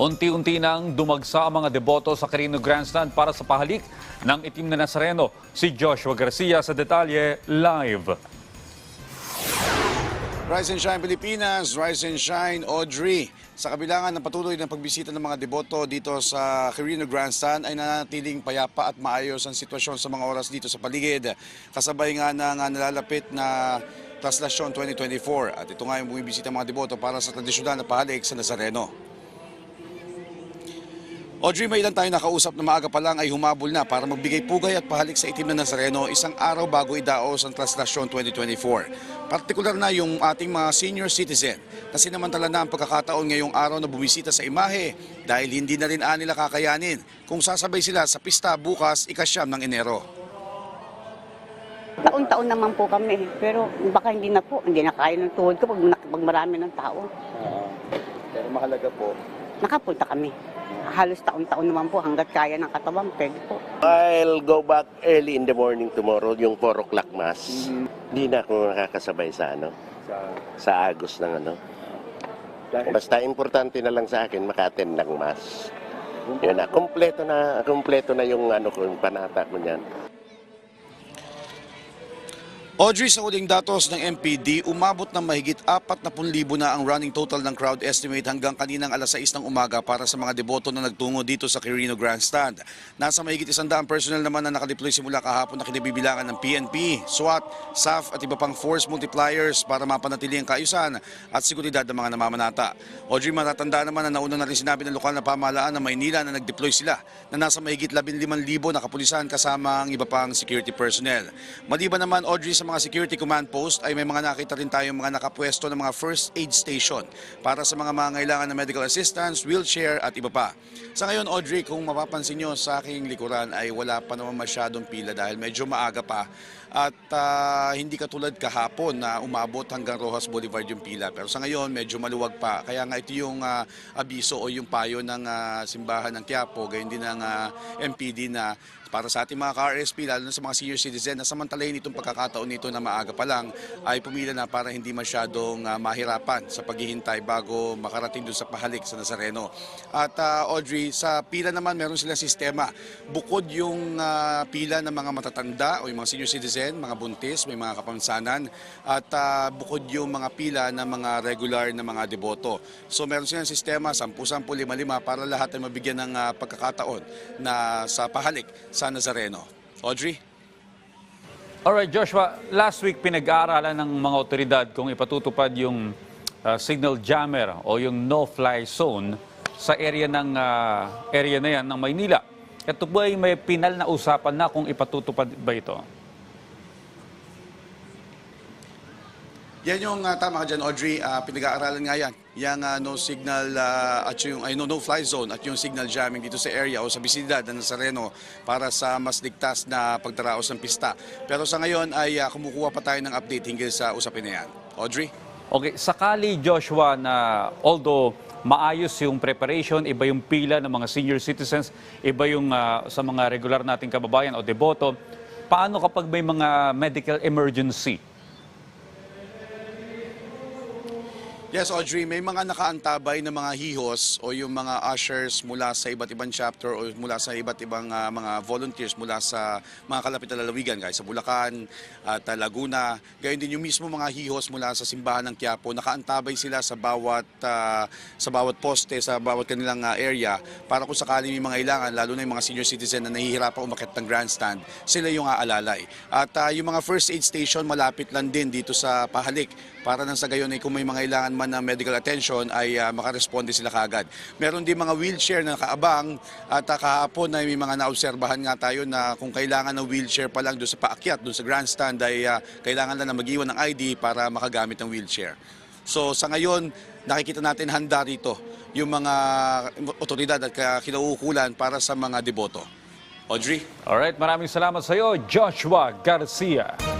Unti-unti nang dumagsa ang mga deboto sa Carino Grandstand para sa pahalik ng itim na Nazareno. Si Joshua Garcia sa detalye live. Rise and Shine Pilipinas, Rise and Shine Audrey. Sa kabilangan ng patuloy ng pagbisita ng mga deboto dito sa Quirino Grandstand ay nanatiling payapa at maayos ang sitwasyon sa mga oras dito sa paligid. Kasabay nga ng nalalapit na Traslasyon 2024 at ito nga yung bumibisita mga deboto para sa tradisyonal na pahalik sa Nazareno. Audrey, may ilan tayo nakausap na maaga pa lang ay humabol na para magbigay pugay at pahalik sa itim na Nazareno isang araw bago idaos ang Traslasyon 2024. Partikular na yung ating mga senior citizen na sinamantala na ang pagkakataon ngayong araw na bumisita sa imahe dahil hindi na rin nila kakayanin kung sasabay sila sa pista bukas ikasyam ng Enero. Taon-taon naman po kami, pero baka hindi na po, hindi na kaya ng tuhod ko pag, pag marami ng tao. pero mahalaga po. Nakapunta kami. Halos taon-taon naman po hanggat kaya ng katawan, pwede po. I'll go back early in the morning tomorrow, yung 4 o'clock mass. Hindi na ako nakakasabay sa ano, sa Agos ng ano. Basta importante na lang sa akin makaten ng mass. Yun na, kompleto na, kompleto na yung ano ko, yung panata ko niyan. Audrey, sa huling datos ng MPD, umabot ng mahigit 40,000 na ang running total ng crowd estimate hanggang kaninang alas 6 ng umaga para sa mga deboto na nagtungo dito sa Quirino Grandstand. Nasa mahigit isandaan personnel naman na nakadeploy simula kahapon na kinabibilangan ng PNP, SWAT, SAF at iba pang force multipliers para mapanatili ang kaayusan at seguridad ng mga namamanata. Audrey, matatanda naman na nauna na rin sinabi ng lokal na pamahalaan ng Maynila na nag-deploy sila na nasa mahigit 15,000 na kapulisan kasama ang iba pang security personnel. Maliban naman, Audrey, sa mga security command post ay may mga nakita rin tayong mga nakapwesto ng mga first aid station para sa mga mangailangan ng medical assistance, wheelchair at iba pa. Sa ngayon, Audrey, kung mapapansin nyo sa aking likuran ay wala pa naman masyadong pila dahil medyo maaga pa at ah, hindi katulad kahapon na umabot hanggang Rojas Boulevard yung pila. Pero sa ngayon, medyo maluwag pa. Kaya nga ito yung ah, abiso o yung payo ng ah, simbahan ng Quiapo, gayon din ng ah, MPD na para sa ating mga ka-RSP, lalo na sa mga senior citizen, na samantalayin itong pagkakataon nito na maaga pa lang, ay pumila na para hindi masyadong ah, mahirapan sa paghihintay bago makarating doon sa pahalik sa Nazareno. At ah, Audrey, sa pila naman meron silang sistema. Bukod yung ah, pila ng mga matatanda o yung mga senior citizen, mga buntis, may mga kapansanan, at ah, bukod yung mga pila ng mga regular na mga deboto. So meron silang sistema, 10-10, 5-5 para lahat ay mabigyan ng ah, pagkakataon na sa pahalik sa Nazareno. Audrey? Alright Joshua, last week pinag-aaralan ng mga otoridad kung ipatutupad yung uh, signal jammer o yung no-fly zone sa area ng uh, area na yan ng Maynila. Ito ba ay may pinal na usapan na kung ipatutupad ba ito? Yan yung ah, tama ka dyan, Audrey. Ah, pinag-aaralan nga yan. Yang ah, no signal ah, at yung ay, no, no fly zone at yung signal jamming dito sa area o sa bisidad ng Nazareno para sa mas ligtas na pagdaraos ng pista. Pero sa ngayon ay ah, kumukuha pa tayo ng update hinggil sa usapin na yan. Audrey? Okay, sakali Joshua na although maayos yung preparation, iba yung pila ng mga senior citizens, iba yung ah, sa mga regular nating kababayan o deboto, paano kapag may mga medical emergency? Yes, Audrey, may mga nakaantabay na mga hihos o yung mga ushers mula sa iba't ibang chapter o mula sa iba't ibang ah, mga volunteers mula sa mga kalapit na lalawigan, guys, sa Bulacan at ah, Laguna. Gayon din yung mismo mga hihos mula sa simbahan ng Quiapo, nakaantabay sila sa bawat ah, sa bawat poste, sa bawat kanilang ah, area para kung sakali may mga ilangan, lalo na yung mga senior citizen na nahihirapan umakit ng grandstand, sila yung aalalay. At ah, yung mga first aid station malapit lang din dito sa Pahalik para nang sa gayon ay kung may mga kailangan man ng medical attention ay uh, makaresponde sila kagad. Meron din mga wheelchair na nakaabang at uh, kahapon ay may mga naobserbahan nga tayo na kung kailangan ng wheelchair pa lang doon sa paakyat, doon sa grandstand ay uh, kailangan lang na mag-iwan ng ID para makagamit ng wheelchair. So sa ngayon, nakikita natin handa rito yung mga otoridad at kinauukulan para sa mga deboto. Audrey? Alright, maraming salamat sa iyo, Joshua Garcia.